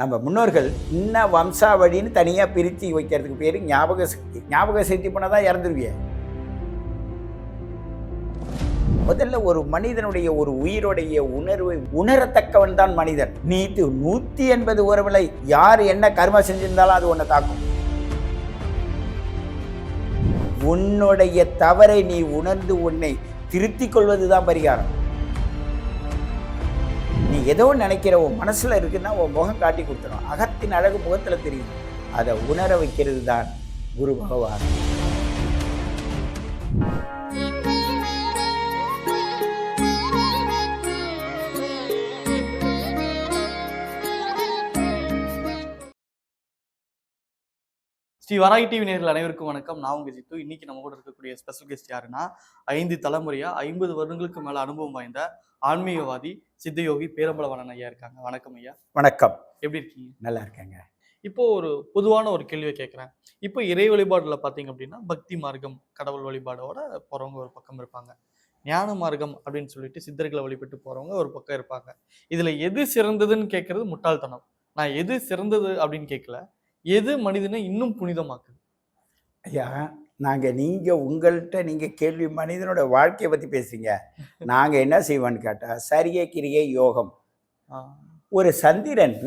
நம்ம முன்னோர்கள் இன்ன வம்சாவழின்னு தனியாக பிரித்து வைக்கிறதுக்கு பேர் ஞாபக சக்தி. ஞாபக சக்தி போனால் தான் இறந்துருவிய. முதல்ல ஒரு மனிதனுடைய ஒரு உயிருடைய உணர்வை உணரத்தக்கவன் தான் மனிதன். நீத்து நூற்றி எண்பது உறவுகளை யார் என்ன கர்மம் செஞ்சிருந்தாலும் அது ஒன்றை தாக்கும். உன்னுடைய தவறை நீ உணர்ந்து உன்னை திருத்திக் கொள்வதுதான் பரிகாரம். ஏதோ நினைக்கிற உன் மனசில் இருக்குன்னா உன் முகம் காட்டி கொடுத்துரும். அகத்தின் அழகு முகத்தில் தெரியும். அதை உணர வைக்கிறது தான் குரு பகவான். ஸ்ரீ வராகி டிவி நேர்கள் அனைவருக்கும் வணக்கம். நான் உங்க ஜித்து. இன்னைக்கு நம்ம கூட இருக்கக்கூடிய ஸ்பெஷல் கெஸ்ட் யாருன்னா ஐந்து தலைமுறையா ஐம்பது வருடங்களுக்கு மேல அனுபவம் வாய்ந்த ஆன்மீகவாதி சித்தயோகி பேரம்பலவரன் ஐயா இருக்காங்க. வணக்கம் ஐயா. வணக்கம். எப்படி இருக்கீங்க? நல்லா இருக்கேங்க. இப்போ ஒரு பொதுவான ஒரு கேள்வியை கேட்குறேன். இப்போ இறை வழிபாடுல பார்த்தீங்க அப்படின்னா பக்தி மார்க்கம் கடவுள் வழிபாடோட போறவங்க ஒரு பக்கம் இருப்பாங்க. ஞான மார்க்கம் அப்படின்னு சொல்லிட்டு சித்தர்களை வழிபட்டு போறவங்க ஒரு பக்கம் இருப்பாங்க. இதுல எது சிறந்ததுன்னு கேட்கறது முட்டாள்தனம். நான் எது சிறந்தது அப்படின்னு கேட்கல. எது மனிதனை இன்னும் புனிதமாக்குது? ஐயா நாங்க நீங்க உங்கள்கிட்ட நீங்க கேள்வி மனிதனோட வாழ்க்கையை பத்தி பேசுறீங்க. நாங்க என்ன செய்வோம்னு கேட்டா சரிய கிரியை யோகம். ஒரு சந்திரன்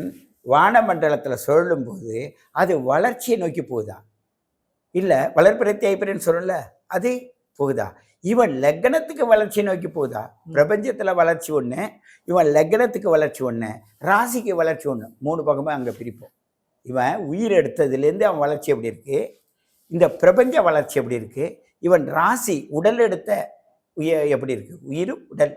வானமண்டலத்தில் சொல்லும்போது அது வளர்ச்சியை நோக்கி போகுதா? இல்லை வளர்ப்பிறத்தி ஐப்பிரன்னு சொல்லல அதே போகுதா? இவன் லக்னத்துக்கு வளர்ச்சி நோக்கி போகுதா? பிரபஞ்சத்தில் வளர்ச்சி ஒன்று இவன் லக்னத்துக்கு வளர்ச்சி ஒன்று ராசிக்கு வளர்ச்சி ஒன்று மூணு பக்கமே அங்கே பிரிப்போம். இவன் உயிர் எடுத்ததுலேருந்து அவன் வளர்ச்சி எப்படி இருக்குது இந்த பிரபஞ்ச வளர்ச்சி எப்படி இருக்குது இவன் ராசி உடல் எடுத்த உய எப்படி இருக்குது உயிர் உடல்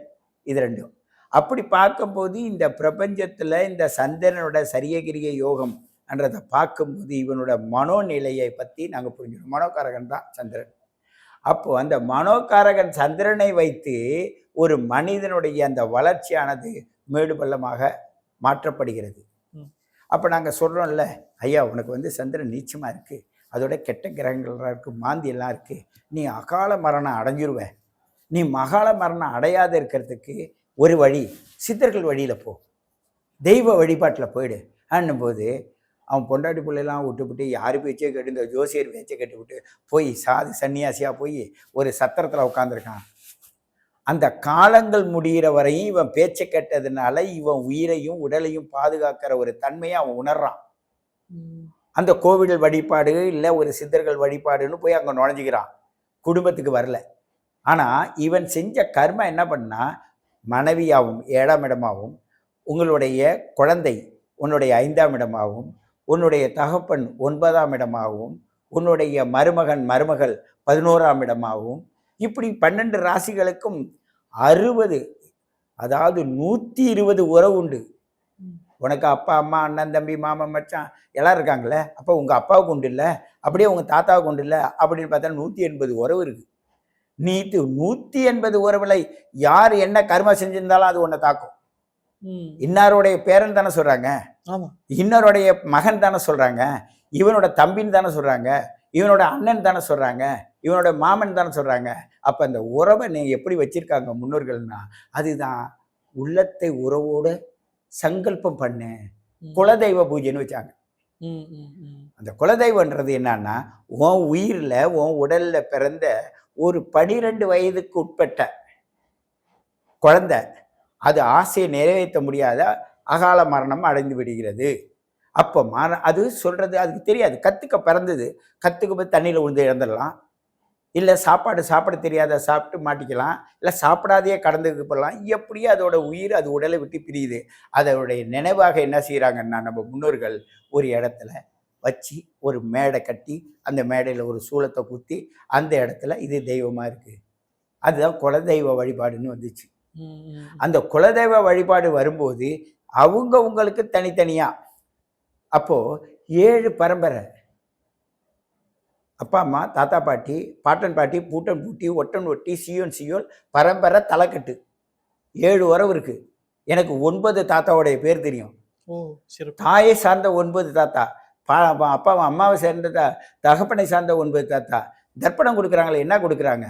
இது ரெண்டும். அப்படி பார்க்கும்போது இந்த பிரபஞ்சத்தில் இந்த சந்திரனோட சரியகிரிய யோகம் என்றதை பார்க்கும்போது இவனோட மனோநிலையை பற்றி நாங்கள் புரிஞ்சுக்கணும். மனோகாரகன் தான் சந்திரன். அப்போ அந்த மனோகாரகன் சந்திரனை வைத்து ஒரு மனிதனுடைய அந்த வளர்ச்சியானது மேடு பள்ளமாக மாற்றப்படுகிறது. அப்போ நாங்கள் சொல்கிறோம்ல ஐயா உனக்கு வந்து சந்திரன் நீச்சமாக இருக்குது அதோட கெட்ட கிரகங்கள்லாம் இருக்குது மாந்தியெல்லாம் இருக்குது நீ அகால மரணம் அடைஞ்சிருவ. நீ மகால மரணம் அடையாத இருக்கிறதுக்கு ஒரு வழி சித்தர்கள் வழியில் போ. தெய்வ வழிபாட்டில் போயிடு. போது அவன் பொண்டாட்டி பிள்ளைலாம் விட்டுவிட்டு யார் பேச்சே கேட்டு இந்த ஜோசியர் பேச்சை கேட்டுவிட்டு போய் சாது சன்னியாசியாக போய் ஒரு சத்திரத்தில் உட்காந்துருக்கான் அந்த காலங்கள் முடிகிற வரையும் இவன் பேச்சை கேட்டதுனால இவன் உயிரையும் உடலையும் பாதுகாக்கிற ஒரு தன்மையை அவன் உணர்றான். அந்த கோவில் வழிபாடு இல்லை ஒரு சித்தர்கள் வழிபாடுன்னு போய் அங்கே நுழைஞ்சிக்கிறான். குடும்பத்துக்கு வரல. ஆனால் இவன் செஞ்ச கர்மம் என்ன பண்ணா மனைவியாகவும் ஏழாம் இடமாகவும் உங்களுடைய குழந்தை உன்னுடைய ஐந்தாம் இடமாகவும் உன்னுடைய தகப்பன் ஒன்பதாம் இடமாகவும் உன்னுடைய மருமகன் மருமகள் பதினோராம் இடமாகவும் இப்படி பன்னெண்டு ராசிகளுக்கும் அறுபது அதாவது நூற்றி இருபது உறவு உண்டு. உனக்கு அப்பா அம்மா அண்ணன் தம்பி மாமன் மச்சான் எல்லாம் இருக்காங்களே அப்போ உங்கள் அப்பாவுக்கு உண்டு இல்லை? அப்படியே உங்கள் தாத்தாவுக்கு உண்டு இல்லை? அப்படின்னு பார்த்தா நூற்றி எண்பது உறவு இருக்கு. நீத்து நூற்றி எண்பது உறவுகளை யார் என்ன கர்மம் செஞ்சிருந்தாலும் அது உன்னை தாக்கும். இன்னாருடைய பேரன் தானே சொல்கிறாங்க இன்னொருடைய மகன் தானே சொல்கிறாங்க இவனோட தம்பின்னு தானே சொல்கிறாங்க இவனோட அண்ணன் தானே சொல்கிறாங்க இவனோட மாமன் தானே சொல்கிறாங்க அப்போ அந்த உறவை நீ எப்படி வச்சிருக்காங்க முன்னோர்கள்னா அதுதான் உள்ளத்தை உறவோடு சங்கல்பம் பண்ணு. குலதெய்வ பூஜைன்னு வச்சாங்க. அந்த குலதெய்வன்றது என்னன்னா உன் உயிரில் உன் உடலில் பிறந்த ஒரு பனிரெண்டு வயதுக்கு உட்பட்ட குழந்தை அது ஆசையை நிறைவேற்ற முடியாத அகால மரணம் அடைந்து விடுகிறது. அப்போ மர அது சொல்கிறது அதுக்கு தெரியாது. கற்றுக்க பிறந்தது கற்றுக்க போய் தண்ணியில் விழுந்து இறந்துடலாம் இல்லை சாப்பாடு சாப்பிட தெரியாத சாப்பிட்டு மாட்டிக்கலாம். இல்லை சாப்பிடாதையே கடந்துக்கு போகலாம். எப்படியோ அதோட உயிர் அது உடலை விட்டு பிரியுது. அதோடைய நினைவாக என்ன செய்கிறாங்கன்னா நம்ம முன்னோர்கள் ஒரு இடத்துல வச்சு ஒரு மேடை கட்டி அந்த மேடையில் ஒரு சூளத்தை குத்தி அந்த இடத்துல இது தெய்வமாக இருக்குது அதுதான் குலதெய்வ வழிபாடுன்னு வந்துச்சு. அந்த குலதெய்வ வழிபாடு வரும்போது அவங்க உங்களுக்கு தனித்தனியாக அப்போது ஏழு பரம்பரை. அப்பா அம்மா தாத்தா பாட்டி பாட்டன் பாட்டி பூட்டன் பூட்டி ஒட்டன் ஒட்டி சியோன் சியோல் பரம்பரை தலைக்கட்டு. ஏழு உறவு இருக்குது எனக்கு ஒன்பது தாத்தாவுடைய பேர் தெரியும். தாயை சார்ந்த ஒன்பது தாத்தா. பா அப்பா அம்மாவை சேர்ந்த தகப்பனை சார்ந்த ஒன்பது தாத்தா. தர்ப்பணம் கொடுக்குறாங்களே என்ன கொடுக்குறாங்க?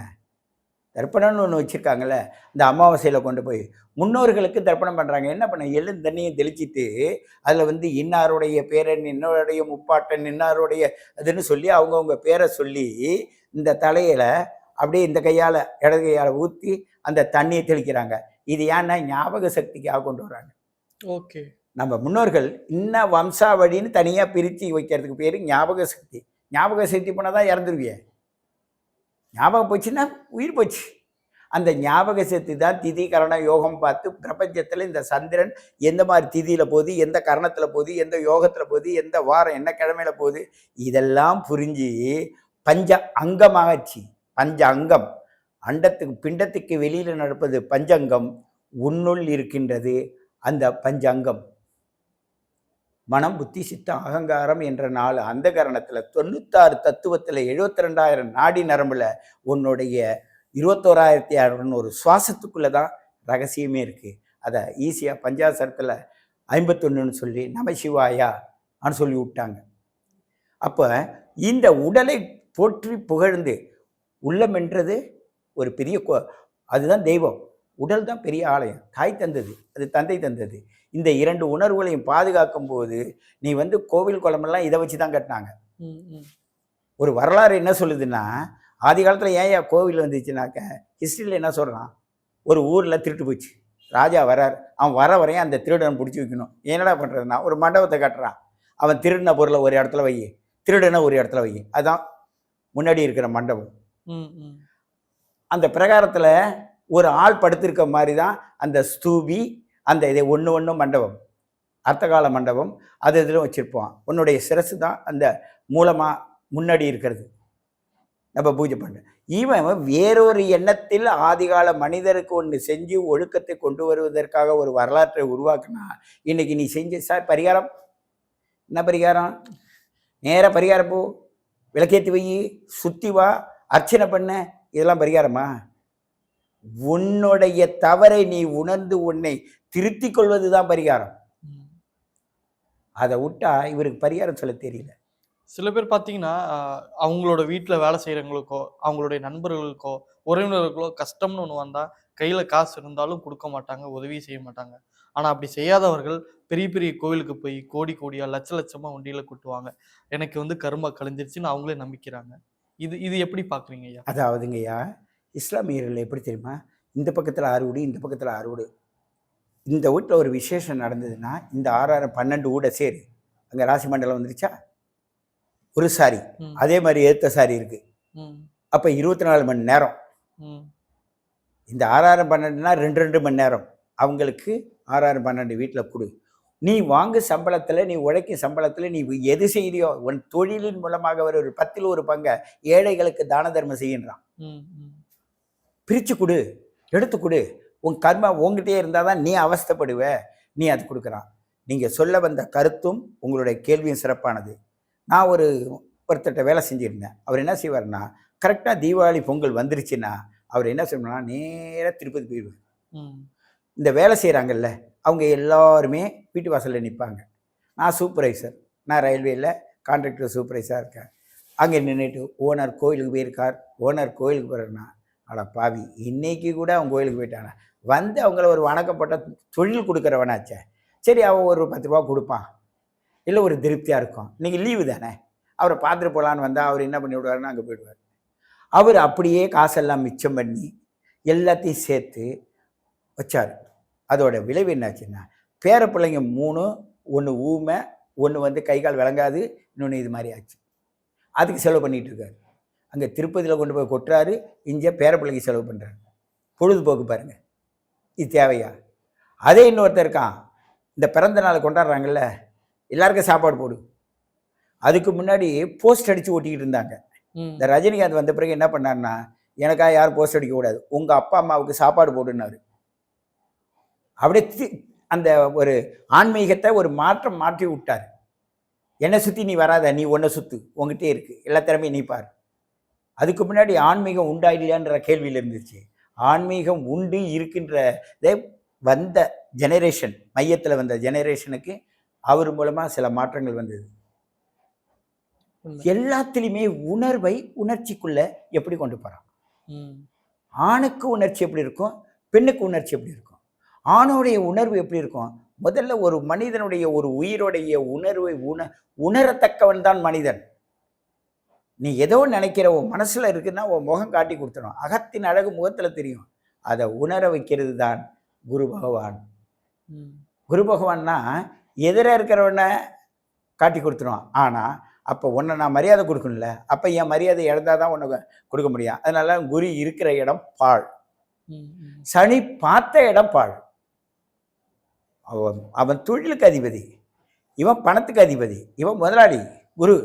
தர்ப்பணம்னு ஒன்று வச்சுருக்காங்கல்ல இந்த அமாவாசையில் கொண்டு போய் முன்னோர்களுக்கு தர்ப்பணம் பண்ணுறாங்க என்ன பண்ண எள்ளும் தண்ணியும் தெளிச்சிட்டு அதில் வந்து இன்னாருடைய பேரன் இன்னோருடைய முப்பாட்டன் இன்னாருடைய அதுன்னு சொல்லி அவங்கவுங்க பேரை சொல்லி இந்த தலையில் அப்படியே இந்த கையால் இடது கையால் ஊற்றி அந்த தண்ணியை தெளிக்கிறாங்க. இது ஏன்னா ஞாபக சக்திக்காக கொண்டு வராங்க. ஓகே. நம்ம முன்னோர்கள் இன்ன வம்சாவழின்னு தனியாக பிரித்து வைக்கிறதுக்கு பேர் ஞாபக சக்தி. ஞாபக சக்தி போனால் தான் இறந்துருவிய. ஞாபகம் போச்சுன்னா உயிர் போச்சு. அந்த ஞாபக சக்தி தான் திதி கரண யோகம் பார்த்து பிரபஞ்சத்தில் இந்த சந்திரன் எந்த மாதிரி திதியில் போகுது எந்த கரணத்தில் போகுது எந்த யோகத்தில் போகுது எந்த வாரம் என்ன கிழமையில போகுது இதெல்லாம் புரிஞ்சு பஞ்ச அங்கமாகச்சு. பஞ்ச அங்கம். அண்டத்துக்கு பிண்டத்துக்கு வெளியில் நடப்பது பஞ்சங்கம் உன்னுள் இருக்கின்றது அந்த பஞ்சங்கம் மனம் புத்தி சித்தம் அகங்காரம் என்ற நாலு அந்த கரணத்தில் தொண்ணூத்தாறு தத்துவத்தில் எழுபத்தி ரெண்டாயிரம் நாடி நரம்புல உன்னுடைய இருபத்தோராயிரத்தி அறநூறு சுவாசத்துக்குள்ளே தான் ரகசியமே இருக்குது அதை ஈஸியாக பஞ்சாசரத்தில் ஐம்பத்தொன்னுன்னு சொல்லி நமசிவாயா அப்படின்னு சொல்லி விட்டாங்க. அப்போ இந்த உடலை போற்றி புகழ்ந்து உள்ளம் என்றது ஒரு பெரிய கோ அதுதான் தெய்வம். உடல் தான் பெரிய ஆலயம். தாய் தந்தது அது தந்தை தந்தது. இந்த இரண்டு உணர்வுகளையும் பாதுகாக்கும் போது நீ வந்து கோவில் குளமெல்லாம் இதை வச்சு தான் கட்டினாங்க ஒரு வரலாறு என்ன சொல்லுதுன்னா ஆதி காலத்தில் ஏன் ஏன் கோவில் வந்துச்சுனாக்க ஹிஸ்ட்ரியில் என்ன சொல்கிறான் ஒரு ஊரில் திருட்டு போச்சு. ராஜா வரார். அவன் வர வரையும் அந்த திருடனை பிடிச்சி வைக்கணும். என்னடா பண்ணுறதுனா ஒரு மண்டபத்தை கட்டுறான். அவன் திருடின பொருளை ஒரு இடத்துல வை. திருடனை ஒரு இடத்துல வை. அதான் முன்னாடி இருக்கிற மண்டபம். அந்த பிரகாரத்தில் ஒரு ஆள் படுத்திருக்க மாதிரி தான் அந்த ஸ்தூபி அந்த இதை ஒன்று ஒன்று மண்டபம் அர்த்தகால மண்டபம் அது இதிலும் வச்சுருப்போம். உன்னுடைய சிரசு தான் அந்த மூலமாக முன்னாடி இருக்கிறது. நம்ம பூஜை பண்ண. இவன் வேறொரு எண்ணத்தில் ஆதிகால மனிதருக்கு ஒன்று செஞ்சு ஒழுக்கத்தை கொண்டு வருவதற்காக ஒரு வரலாற்றை உருவாக்குனா இன்னைக்கு நீ செஞ்ச சார் பரிகாரம்? என்ன பரிகாரம்? நேராக பரிகாரம் போ. விளக்கேற்றி வை சுத்தி வா அர்ச்சனை பண்ண. இதெல்லாம் பரிகாரமா? உன்னுடைய தவறை நீ உணர்ந்து உன்னை திருத்திக் கொள்வது தான் பரிகாரம். அதை விட்டா இவருக்கு பரிகாரம் சொல்ல தெரியல. சில பேர் பார்த்தீங்கன்னா அவங்களோட வீட்டில் வேலை செய்கிறவங்களுக்கோ அவங்களுடைய நண்பர்களுக்கோ உறவினர்களுக்கோ கஷ்டம்னு ஒன்று வந்தால் கையில் காசு இருந்தாலும் கொடுக்க மாட்டாங்க உதவி செய்ய மாட்டாங்க. ஆனால் அப்படி செய்யாதவர்கள் பெரிய பெரிய கோவிலுக்கு போய் கோடி கோடியா லட்ச லட்சமாக உண்டியில் கொட்டுவாங்க. எனக்கு வந்து கருமா கழிஞ்சிருச்சுன்னு அவங்களே நம்பிக்கிறாங்க. இது இது எப்படி பார்க்குறீங்க ஐயா? அதாவதுங்கய்யா இஸ்லாமியர்கள் எப்படி தெரியுமா? இந்த பக்கத்தில் ஆறு வீடு இந்த பக்கத்தில் ஆறு வீடு. இந்த வீட்டில் ஒரு விசேஷம் நடந்ததுன்னா இந்த ஆறாயிரம் பன்னெண்டு வீட சேரு. அங்கே ராசி மண்டலம் வந்துருச்சா? ஒரு சாரி. அதே மாதிரி ஏத்த சாரி இருக்குது அப்போ இருபத்தி நாலு மணி நேரம். இந்த ஆறாயிரம் பன்னெண்டுனா ரெண்டு ரெண்டு மணி நேரம். அவங்களுக்கு ஆறாயிரம் பன்னெண்டு வீட்டில் கொடு. நீ வாங்கு சம்பளத்தில் நீ உழைக்கும் சம்பளத்தில் நீ எது செய்கிறியோ உன் தொழிலின் மூலமாக ஒரு பத்தில் ஒரு பங்கை ஏழைகளுக்கு தான தர்மம் செய்கின்றான். பிரித்து கொடு எடுத்து கொடு. உன் கர்மா உங்ககிட்டயே இருந்தால் தான் நீ அவஸ்தைப்படுவ. நீ அது கொடுக்குறான். நீங்கள் சொல்ல வந்த கருத்தும் உங்களுடைய கேள்வியும் சிறப்பானது. நான் ஒரு ஒருத்தர்கிட்ட வேலை செஞ்சுருந்தேன். அவர் என்ன செய்வார்னா கரெக்டாக தீபாவளி பொங்கல் வந்துருச்சுன்னா அவர் என்ன செய்யணும்னா நேராக திருப்பதி போயிடுவார். இந்த வேலை செய்கிறாங்கல்ல அவங்க எல்லாருமே வீட்டு வாசலில் நிற்பாங்க நான் சூப்பர்வைசர் நான் ரயில்வேயில் கான்ட்ராக்டர் சூப்பர்வைசராக இருக்கேன். அங்கே நின்றுட்டு ஓனர் கோயிலுக்கு போயிருக்கார். ஓனர் கோயிலுக்கு போகிறேன்னா அட பாவி இன்னைக்கு கூட அவன் கோயிலுக்கு போயிட்டானா? வந்து அவங்கள ஒரு வணக்கப்பட்ட தொழில் கொடுக்குறவனாச்சே. சரி அவன் ஒரு பத்து ரூபா கொடுப்பான். இல்லை ஒரு திருப்தியாக இருக்கும். நீங்கள் லீவு தானே? அவரை பார்த்துட்டு போகலான்னு வந்தால் அவர் என்ன பண்ணி விடுவாருன்னு அங்கே போயிடுவார். அவர் அப்படியே காசெல்லாம் மிச்சம் பண்ணி எல்லாத்தையும் சேர்த்து வச்சார். அதோட விளைவு என்னாச்சுன்னா பேர பிள்ளைங்க மூணு ஒன்று ஊமை ஒன்று வந்து கை கால் விளங்காது இன்னொன்று இது மாதிரி ஆச்சு. அதுக்கு செலவு பண்ணிகிட்டு இருக்காரு. அங்கே திருப்பதியில் கொண்டு போய் கொட்டுறாரு. இங்கே பேர பிள்ளைக்கு செலவு பண்ணுறாரு பொழுதுபோக்கு பாருங்க. இது தேவையா? அதே இன்னொருத்தர் இருக்கான். இந்த பிறந்த நாள் கொண்டாடுறாங்கல்ல எல்லாருக்கும் சாப்பாடு போடு. அதுக்கு முன்னாடி போஸ்ட் அடித்து ஒட்டிக்கிட்டு இருந்தாங்க. இந்த ரஜினிகாந்த் வந்த பிறகு என்ன பண்ணாருன்னா எனக்காக யாரும் போஸ்ட் அடிக்க கூடாது. உங்க அப்பா அம்மாவுக்கு சாப்பாடு போடுனாரு அப்படியே தி- அந்த ஒரு ஆன்மீகத்தை ஒரு மாற்றம் மாற்றி விட்டார். என்னை சுற்றி நீ வராத நீ ஒன்றை சுத்து. உங்ககிட்டே இருக்கு. எல்லா திறமையும் நீ பார். அதுக்கு முன்னாடி ஆன்மீகம் உண்டா இல்லையான்ற கேள்வியில் இருந்துச்சு. ஆன்மீகம் உண்டு இருக்கின்றதே வந்த ஜெனரேஷன் மையத்தில் வந்த ஜெனரேஷனுக்கு அவர் மூலமாக சில மாற்றங்கள் வந்தது. எல்லாத்துலேயுமே உணர்வை உணர்ச்சிக்குள்ள எப்படி கொண்டு போகிறான் ஆணுக்கு உணர்ச்சி எப்படி இருக்கும்? பெண்ணுக்கு உணர்ச்சி எப்படி இருக்கும்? ஆணுடைய உணர்வு எப்படி இருக்கும்? முதல்ல ஒரு மனிதனுடைய ஒரு உயிருடைய உணர்வை உண உணரத்தக்கவன் தான் மனிதன். நீ ஏதோ நினைக்கிற உன் மனசுல இருக்குன்னா உன் முகம் காட்டி கொடுத்துடும் அகத்தின் அழகு முகத்துல தெரியும். அதை உணர வைக்கிறது தான் குரு பகவான். குரு பகவான்னா எதிர இருக்கிறவனை காட்டி கொடுத்துருவான் ஆனால் அப்போ உன்னை நான் மரியாதை கொடுக்கணும்ல. அப்போ என் மரியாதை இழந்தா தான் உனக்கு கொடுக்க முடியும். அதனால குரு இருக்கிற இடம் பாழ். சனி பார்த்த இடம் பாழ். அவன் அவன் தொழிலுக்கு அதிபதி. இவன் பணத்துக்கு அதிபதி. இவன் முதலாளி குரு.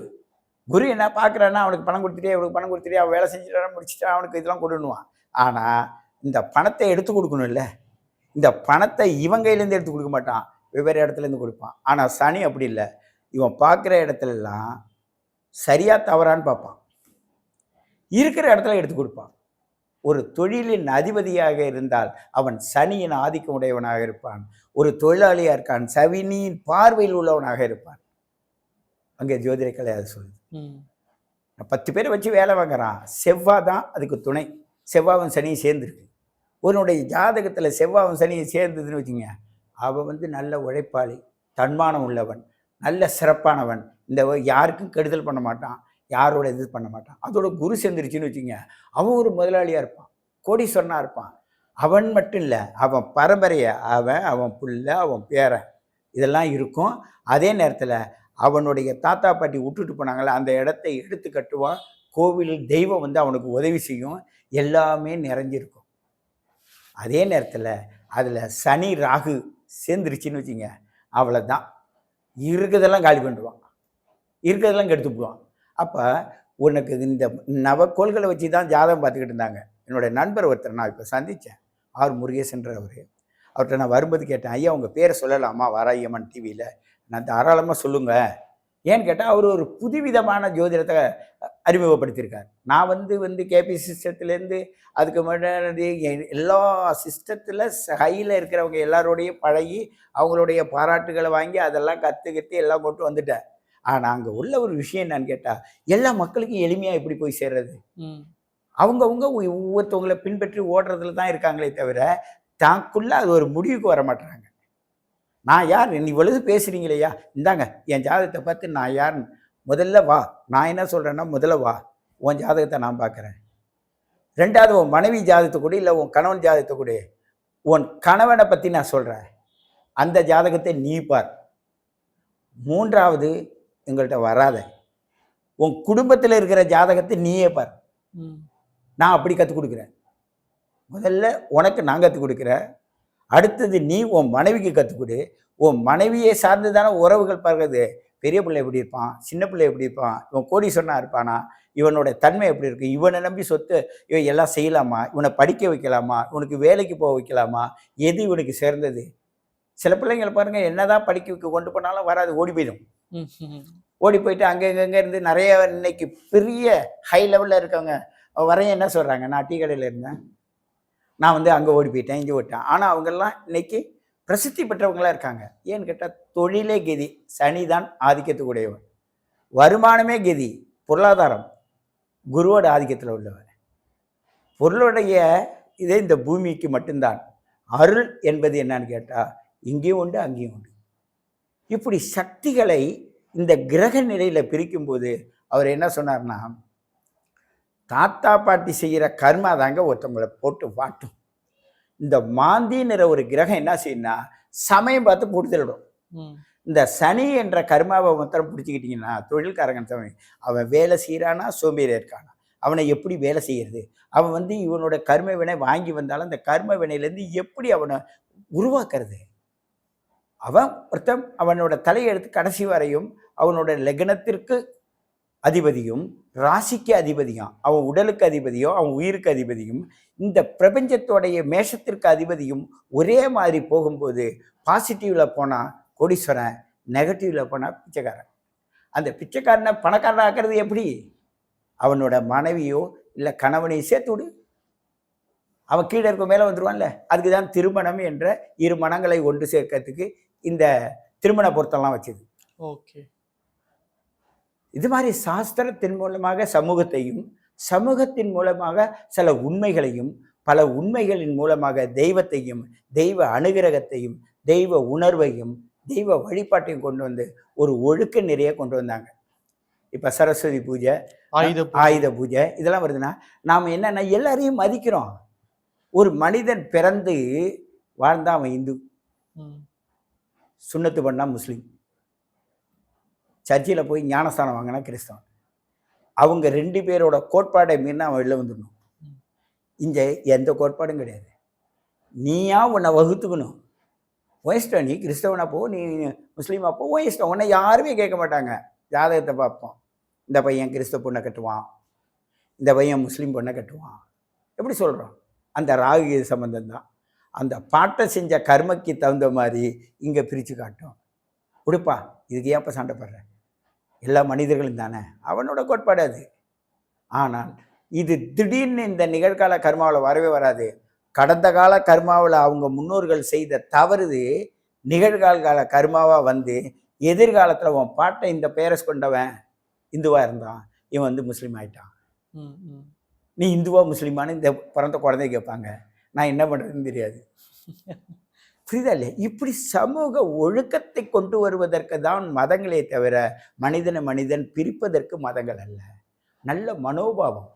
குரு என்ன பார்க்குறான்னா அவனுக்கு பணம் கொடுத்துட்டே அவனுக்கு பணம் கொடுத்துட்டே அவன் வேலை செஞ்சுட்டு முடிச்சுட்டா அவனுக்கு இதெல்லாம் கொடுணுவான் ஆனால் இந்த பணத்தை எடுத்து கொடுக்கணும்ல. இந்த பணத்தை இவன் கையிலேருந்து எடுத்து கொடுக்க மாட்டான். வெவ்வேறு இடத்துலேருந்து கொடுப்பான். ஆனால் சனி அப்படி இல்லை. இவன் பார்க்குற இடத்துலலாம் சரியாக தவறான்னு பார்ப்பான். இருக்கிற இடத்துல எடுத்து கொடுப்பான். ஒரு தொழிலின் அதிபதியாக இருந்தால் அவன் சனியின் ஆதிக்கம் உடையவனாக இருப்பான். ஒரு தொழிலாளியாக இருக்கான். சவினியின் பார்வையில் உள்ளவனாக இருப்பான். அங்கே ஜோதிட கலை அது சொல்லுது. பத்து பேரை வச்சு வேலை வாங்குறான் செவ்வாய் தான் அதுக்கு துணை. செவ்வாவும் சனியும் சேர்ந்துருக்கு. உன்னுடைய ஜாதகத்தில் செவ்வாவும் சனியும் சேர்ந்ததுன்னு வச்சுங்க அவன் வந்து நல்ல உழைப்பாளி தன்மானம் உள்ளவன் நல்ல சிறப்பானவன். இந்த யாருக்கும் கெடுதல் பண்ண மாட்டான். யாரோட இது பண்ண மாட்டான். அதோட குரு சேர்ந்துருச்சுன்னு வச்சுங்க அவன் ஒரு முதலாளியாக இருப்பான். கோடீஸ்வரனாக இருப்பான். அவன் மட்டும் இல்லை அவன் பரம்பரையை அவன் அவன் புள்ள அவன் பேரன். இதெல்லாம் இருக்கும். அதே நேரத்தில் அவனுடைய தாத்தா பாட்டி விட்டுட்டு போனாங்களே அந்த இடத்தை எடுத்து கட்டுவான் கோவில் தெய்வம் வந்து அவனுக்கு உதவி செய்யும். எல்லாமே நிறைஞ்சிருக்கும். அதே நேரத்தில் அதில் சனி ராகு சேர்ந்துருச்சுன்னு வச்சுங்க அவ்வளோதான் இருக்கிறதெல்லாம் காலி பண்ணிடுவான். இருக்கிறதெல்லாம் கெடுத்து போடுவான் அப்போ உனக்கு இந்த நவக்கோள்களை வச்சு தான் ஜாதகம் பார்த்துக்கிட்டு இருந்தாங்க. என்னுடைய நண்பர் ஒருத்தர் நான் இப்போ சந்தித்தேன் ஆர் முருகேசன்றவர் அவர்கிட்ட நான் வரும்போது கேட்டேன் ஐயா உங்கள் பேரை சொல்லலாமா? வாராயம்மன் டிவியில் நான் தாராளமாக சொல்லுங்கள் ஏன்னு கேட்டால் அவர் ஒரு புதுவிதமான ஜோதிடத்தை அறிமுகப்படுத்தியிருக்கார். நான் வந்து வந்து கேபி சிஸ்டத்துலேருந்து அதுக்கு முன்னாடி எல்லா சிஸ்டத்தில் ஹையில் இருக்கிறவங்க எல்லாரோடையும் பழகி அவங்களுடைய பாராட்டுகளை வாங்கி அதெல்லாம் கற்றுக்கிட்டு எல்லாம் கொண்டு வந்துட்டேன். ஆனால் அங்கே உள்ள ஒரு விஷயம் என்னன்னு கேட்டால் எல்லா மக்களுக்கும் எளிமையாக எப்படி போய் சேர்றது. அவங்கவுங்க ஒவ்வொருத்தவங்களை பின்பற்றி ஓடுறதுல தான் இருக்காங்களே தவிர தாக்குள்ள அது ஒரு முடிவுக்கு வர மாட்டாங்க நான் யார்? நீ இவ்வளவு பேசுறீங்களேயா? இந்தாங்க என் ஜாதகத்தை பார்த்து நான் யார் முதல்ல வா. நான் என்ன சொல்கிறேன்னா முதல்ல வா. உன் ஜாதகத்தை நான் பார்க்குறேன். ரெண்டாவது உன் மனைவி ஜாதகத்தை கூட இல்லை உன் கணவன் ஜாதகத்தை கூட. உன் கணவனை பற்றி நான் சொல்கிறேன் அந்த ஜாதகத்தை நீ பார். மூன்றாவது எங்கள்கிட்ட வராத. உன் குடும்பத்தில் இருக்கிற ஜாதகத்தை நீயே பார். நான் அப்படி கற்றுக் கொடுக்குறேன். முதல்ல உனக்கு நான் கற்றுக் கொடுக்குறேன். அடுத்தது நீ உன் மனைவிக்கு கற்றுக் கொடு உன் மனைவியை சார்ந்து தானே உறவுகள் பார்க்குறது பெரிய பிள்ளை எப்படி இருப்பான்? சின்ன பிள்ளை எப்படி இருப்பான்? இவன் கோடீஸ்வரனா இருப்பானா? இவனோட தன்மை எப்படி இருக்கு? இவனை நம்பி சொத்து இவன் எல்லாம் செய்யலாமா? இவனை படிக்க வைக்கலாமா? இவனுக்கு வேலைக்கு போக வைக்கலாமா? எது இவனுக்கு சேர்ந்தது சில பிள்ளைங்களை பாருங்க என்னதான் படிக்க வைக்க கொண்டு போனாலும் வராது ஓடி போயிடும். ஓடி போயிட்டு அங்கே இங்கே இருந்து நிறைய இன்னைக்கு பெரிய ஹை லெவலில் இருக்கவங்க வரைய என்ன சொல்கிறாங்க நான் டீ கடையில் இருந்தேன். நான் வந்து அங்கே ஓடி போயிட்டேன் இங்கே ஓட்டேன் ஆனால் அவங்கெல்லாம் இன்னைக்கு பிரசித்தி பெற்றவங்களா இருக்காங்க. ஏன்னு கேட்டால் தொழிலே கெதி. சனிதான் ஆதிக்கத்துக்குடையவர் வருமானமே கெதி. பொருளாதாரம். குருவோட ஆதிக்கத்தில் உள்ளவர். பொருளுடைய இதே இந்த பூமிக்கு மட்டும்தான். அருள் என்பது என்னன்னு கேட்டால் இங்கேயும் உண்டு அங்கேயும் உண்டு. இப்படி சக்திகளை இந்த கிரக நிலையில் பிரிக்கும்போது அவர் என்ன சொன்னார்னா தாத்தா பாட்டி செய்கிற கர்மா தாங்க ஒருத்தவங்களை போட்டு வாட்டும். இந்த மாந்தின்ற ஒரு கிரகம் என்ன செய்யும்னா சமயம் பார்த்து போட்டு தள்ளிடும். இந்த சனி என்ற கர்மாவை மாத்திரம் பிடிச்சிக்கிட்டிங்கன்னா தொழில்காரங்கன் சமயம் அவன் வேலை செய்கிறானா சோம்பேறியா இருக்கானா? அவனை எப்படி வேலை செய்யறது? அவன் வந்து இவனோட கர்ம வினை வாங்கி வந்தாலும் அந்த கர்ம வினையிலேருந்து எப்படி அவனை உருவாக்குறது? அவன் ஒருத்தன் அவனோட தலையெழுத்து கடைசி வரையும் அவனோட லக்னத்திற்கு அதிபதியும் ராசிக்கு அதிபதியும் அவன் உடலுக்கு அதிபதியும் அவன் உயிருக்கு அதிபதியும் இந்த பிரபஞ்சத்தோடைய மேஷத்திற்கு அதிபதியும் ஒரே மாதிரி போகும்போது பாசிட்டிவ்ல போனால் கோடீஸ்வரன் நெகட்டிவ்ல போனால் பிச்சைக்காரன். அந்த பிச்சைக்காரனை பணக்காரன் ஆக்குறது எப்படி? அவனோட மனைவியோ இல்லை கணவனையும் சேர்த்து விடு. அவன் கீழே இருக்க மேலே வந்துருவான்ல. அதுக்கு தான் திருமணம் என்ற இரு மனங்களை ஒன்று சேர்க்கறதுக்கு இந்த திருமண பொருத்தம்லாம் வச்சது. ஓகே இது மாதிரி சாஸ்திரத்தின் மூலமாக சமூகத்தையும் சமூகத்தின் மூலமாக சில உண்மைகளையும் பல உண்மைகளின் மூலமாக தெய்வத்தையும் தெய்வ அனுகிரகத்தையும் தெய்வ உணர்வையும் தெய்வ வழிபாட்டையும் கொண்டு வந்து ஒரு ஒழுக்க நிறைய கொண்டு வந்தாங்க இப்போ சரஸ்வதி பூஜை ஆயுத பூஜை. ஆயுத பூஜை இதெல்லாம் வருதுன்னா நாம் என்னன்னா எல்லாரையும் மதிக்கிறோம் ஒரு மனிதன் பிறந்து வாழ்ந்தா அவன் இந்து. சுண்ணத்து பண்ணா முஸ்லீம் சர்ச்சில் போய் ஞானஸ்தானம் வாங்கினா கிறிஸ்தவன். அவங்க ரெண்டு பேரோட கோட்பாடை மீறினா அவன் வெளில வந்துடணும். இந்த இங்கே எந்த கோட்பாடும் கிடையாது. நீயா உன்னை வகுத்துக்கணும். உன் நீ கிறிஸ்தவனா போ நீ முஸ்லீமாக போ உன் உன்னை யாருமே கேட்க மாட்டாங்க. ஜாதகத்தை பார்ப்போம். இந்த பையன் கிறிஸ்தவ பொண்ணை கட்டுவான். இந்த பையன் முஸ்லீம் பொண்ணை கட்டுவான். எப்படி சொல்கிறோம் அந்த ராகு சம்பந்தம் தான். அந்த பாட்டை செஞ்ச கர்மக்கு தகுந்த மாதிரி இங்கே பிரித்து காட்டும். கொடுப்பா இதுக்கு ஏன்ப்பா சண்டை போடுற? எல்லா மனிதர்களும் தானே? அவனோட கோட்பாடு அது. ஆனால் இது திடீர்னு இந்த நிகழ்கால கர்மாவில் வரவே வராது. கடந்த கால கர்மாவில் அவங்க முன்னோர்கள் செய்த தவறு நிகழ்கால கர்மாவாக வந்து எதிர்காலத்தில் உன் பாட்டை இந்த பேரஸ் கொண்டவன் இந்துவாக இருந்தான் இவன் வந்து முஸ்லீம் ஆயிட்டான். நீ இந்துவா முஸ்லீமான்னு இந்த பிறந்த குழந்தை கேட்பாங்க. நான் என்ன பண்ணுறதுன்னு தெரியாது. புரியுதா இல்லையா இப்படி சமூக ஒழுக்கத்தை கொண்டு வருவதற்கு தான் மதங்களே தவிர மனிதனை மனிதன் பிரிப்பதற்கு மதங்கள் அல்ல. நல்ல மனோபாவம்.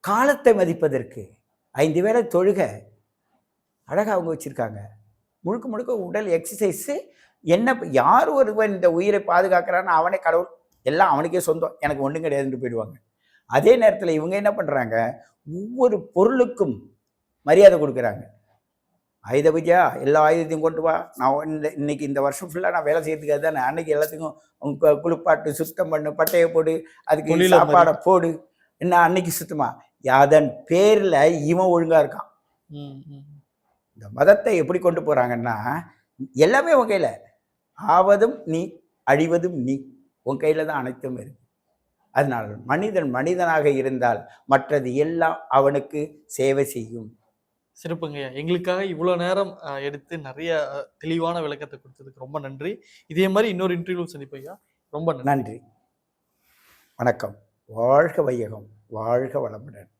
காலத்தை மதிப்பதற்கு. ஐந்து வேளை தொழுக. அழகாக அவங்க வச்சுருக்காங்க. முழுக்க முழுக்க உடல் எக்ஸசைஸு என்ன யார் ஒருவன் இந்த உயிரை பாதுகாக்கிறான்னு அவனே கடவுள். எல்லாம் அவனுக்கே சொந்தம். எனக்கு ஒன்றும் கிடையாதுன்னு போயிடுவாங்க. அதே நேரத்தில் இவங்க என்ன பண்ணுறாங்க ஒவ்வொரு பொருளுக்கும் மரியாதை கொடுக்குறாங்க. ஆயுத பூஜா எல்லா ஆயுதத்தையும் கொண்டு வா. நான் இந்த இன்னைக்கு இந்த வருஷம் ஃபுல்லாக நான் வேலை செய்யறதுக்காக தானே அன்னைக்கு எல்லாத்துக்கும் குளிப்பாட்டு சுத்தம் பண்ணு பட்டையை போடு அதுக்கு சாப்பாடை போடு. என்ன அன்னைக்கு சுத்தமா? அதன் பேரில் இவன் ஒழுங்கா இருக்கான். இந்த மதத்தை எப்படி கொண்டு போறாங்கன்னா எல்லாமே உன் கையில். ஆவதும் நீ அழிவதும் நீ. உன் கையில் தான் அனைத்தும் இருக்கு. அதனால் மனிதன் மனிதனாக இருந்தால் மற்றது எல்லாம் அவனுக்கு சேவை செய்யும். சிறப்புங்கய்யா எங்களுக்காக இவ்வளோ நேரம் எடுத்து நிறைய தெளிவான விளக்கத்தை கொடுத்ததுக்கு ரொம்ப நன்றி. இதே மாதிரி இன்னொரு இன்டர்வியூ சந்திப்பையா ரொம்ப நன்றி. நன்றி. வணக்கம். வாழ்க வையகம். வாழ்க வளமுடன்.